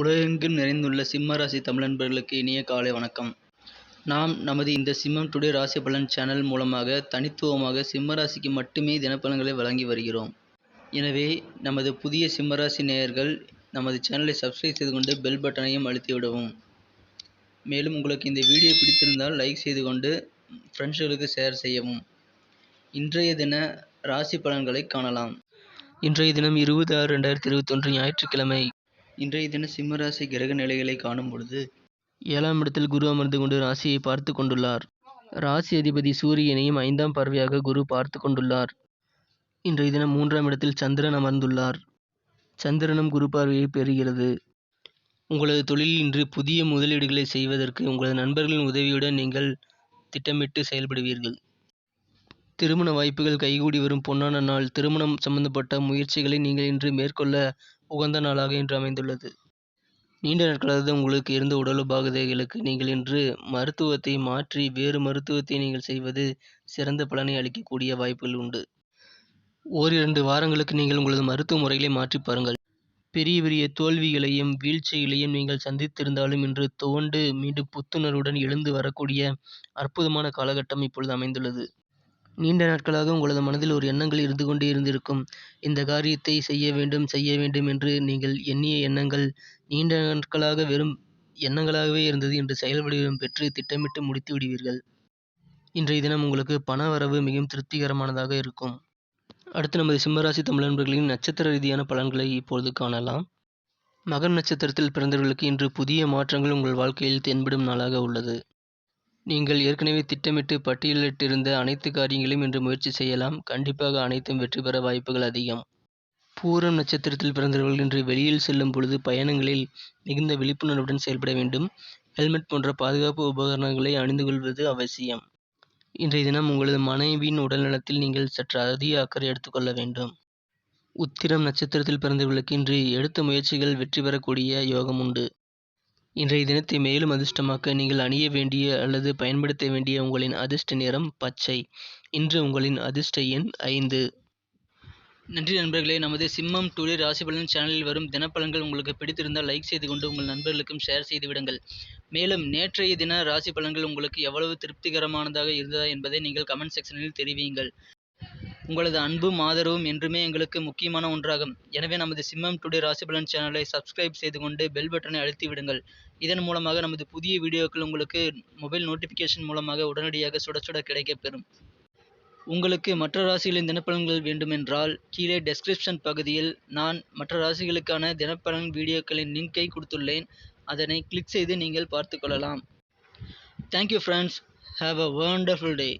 உலகெங்கும் நிறைந்துள்ள சிம்ம ராசி தமிழ் நண்பர்களுக்கு இனிய காலை வணக்கம். நாம் நமது இந்த சிம்மம் டுடே ராசி பலன் சேனல் மூலமாக தனித்துவமாக சிம்ம ராசிக்கு மட்டுமே தினப்பலன்களை வழங்கி வருகிறோம். எனவே நமது புதிய சிம்ம ராசி நேயர்கள் நமது சேனலை சப்ஸ்கிரைப் செய்து கொண்டு பெல் பட்டனையும் அழுத்திவிடவும். மேலும் உங்களுக்கு இந்த வீடியோ பிடித்திருந்தால் லைக் செய்து கொண்டு ஃப்ரெண்ட்ஸ்களுக்கு ஷேர் செய்யவும். இன்றைய தின ராசி பலன்களை காணலாம். இன்றைய தினம் இருபது ஆறு ரெண்டாயிரத்தி இருபத்தொன்று ஞாயிற்றுக்கிழமை. இன்றைய தின சிம்ம ராசி கிரக நிலைகளை காணும் பொழுது ஏழாம் இடத்தில் குரு அமர்ந்து கொண்டு ராசியை பார்த்து கொண்டுள்ளார். ராசி அதிபதி சூரியனையும் ஐந்தாம் பார்வையாக குரு பார்த்து கொண்டுள்ளார். இன்றைய தினம் மூன்றாம் இடத்தில் சந்திரன் அமர்ந்துள்ளார். சந்திரனும் குரு பார்வையை பெறுகிறது. உங்களது தொழிலில் இன்று புதிய முதலீடுகளை செய்வதற்கு உங்களது நண்பர்களின் உதவியுடன் நீங்கள் திட்டமிட்டு செயல்படுவீர்கள். திருமண வாய்ப்புகள் கைகூடி வரும் பொன்னான நாள் திருமணம் சம்பந்தப்பட்ட முயற்சிகளை நீங்கள் இன்று மேற்கொள்ள உகந்த நாளாக இன்று அமைந்துள்ளது. நீண்ட நாட்களாக உங்களுக்கு இருந்த உடல் உபாதைகளுக்கு நீங்கள் இன்று மருத்துவத்தை மாற்றி வேறு மருத்துவத்தை நீங்கள் செய்வது சிறந்த பலனை அளிக்கக்கூடிய வாய்ப்புகள் உண்டு. ஓரிரண்டு வாரங்களுக்கு நீங்கள் உங்களது மருத்துவ முறைகளை மாற்றி பாருங்கள். பெரிய பெரிய தோல்விகளையும் வீழ்ச்சிகளையும் நீங்கள் சந்தித்திருந்தாலும் இன்று தோண்டு மீண்டும் புத்துணர்வுடன் எழுந்து வரக்கூடிய அற்புதமான காலகட்டம் இப்பொழுது அமைந்துள்ளது. நீண்ட நாட்களாக உங்களது மனதில் ஒரு எண்ணங்கள் இருந்து கொண்டே இருந்திருக்கும். இந்த காரியத்தை செய்ய வேண்டும் செய்ய வேண்டும் என்று நீங்கள் எண்ணிய எண்ணங்கள் நீண்ட நாட்களாக வெறும் எண்ணங்களாகவே இருந்தது என்று செயல் வடிவம் பெற்று திட்டமிட்டு முடித்து விடுவீர்கள். இன்றைய தினம் உங்களுக்கு பண வரவு மிகவும் திருப்திகரமானதாக இருக்கும். அடுத்து நமது சிம்மராசி தமிழ் நண்பர்களின் நட்சத்திர ரீதியான பலன்களை இப்பொழுது காணலாம். மகன் நட்சத்திரத்தில் பிறந்தவர்களுக்கு இன்று புதிய மாற்றங்கள் உங்கள் வாழ்க்கையில் தென்படும் நாளாக உள்ளது. நீங்கள் ஏற்கனவே திட்டமிட்டு பட்டியலிட்டிருந்த அனைத்து காரியங்களையும் இன்று முயற்சி செய்யலாம். கண்டிப்பாக அனைத்தும் வெற்றி பெற வாய்ப்புகள் அதிகம். பூரம் நட்சத்திரத்தில் பிறந்தவர்கள் இன்று வெளியில் செல்லும் பொழுது பயணங்களில் மிகுந்த விழிப்புணர்வுடன் செயல்பட வேண்டும். ஹெல்மெட் போன்ற பாதுகாப்பு உபகரணங்களை அணிந்து கொள்வது அவசியம். இன்றைய தினம் உங்களது மனைவியின் உடல்நலத்தில் நீங்கள் சற்று அதிக அக்கறை எடுத்துக்கொள்ள வேண்டும். உத்திரம் நட்சத்திரத்தில் பிறந்தவர்களுக்கு இன்று எடுத்த முயற்சிகள் வெற்றி பெறக்கூடிய யோகம் உண்டு. இன்றைய தினத்தை மேலும் அதிர்ஷ்டமாக்க நீங்கள் அணிய வேண்டிய அல்லது பயன்படுத்த வேண்டிய உங்களின் அதிர்ஷ்ட நிறம் பச்சை. இன்று உங்களின் அதிர்ஷ்ட எண் ஐந்து. நன்றி நண்பர்களே நமது சிம்மம் டுடே ராசி பலன் சேனலில் வரும் தினப்பலன்கள் உங்களுக்கு பிடித்திருந்தால் லைக் செய்து கொண்டு உங்கள் நண்பர்களுக்கும் ஷேர் செய்து விடுங்கள். மேலும் நேற்றைய தின ராசி பலன்கள் உங்களுக்கு எவ்வளவு திருப்திகரமானதாக இருந்ததா என்பதை நீங்கள் கமெண்ட் செக்ஷனில் தெரிவியுங்கள். உங்களது அன்பும் ஆதரவும் என்றுமே எங்களுக்கு முக்கியமான ஒன்றாகும். எனவே நமது சிம்மம் டுடே ராசி பலன் சேனலை சப்ஸ்கிரைப் செய்து கொண்டு பெல் பட்டனை அழுத்தி விடுங்கள். இதன் மூலமாக நமது புதிய வீடியோக்கள் உங்களுக்கு மொபைல் நோட்டிஃபிகேஷன் மூலமாக உடனடியாக சுட சுட கிடைக்கப்பெறும். உங்களுக்கு மற்ற ராசிகளின் தினப்பலன்கள் வேண்டுமென்றால் கீழே டெஸ்கிரிப்ஷன் பகுதியில் நான் மற்ற ராசிகளுக்கான தினப்பலன் வீடியோக்களின் லிங்கை கொடுத்துள்ளேன். அதனை கிளிக் செய்து நீங்கள் பார்த்து கொள்ளலாம். Thank you friends have a wonderful day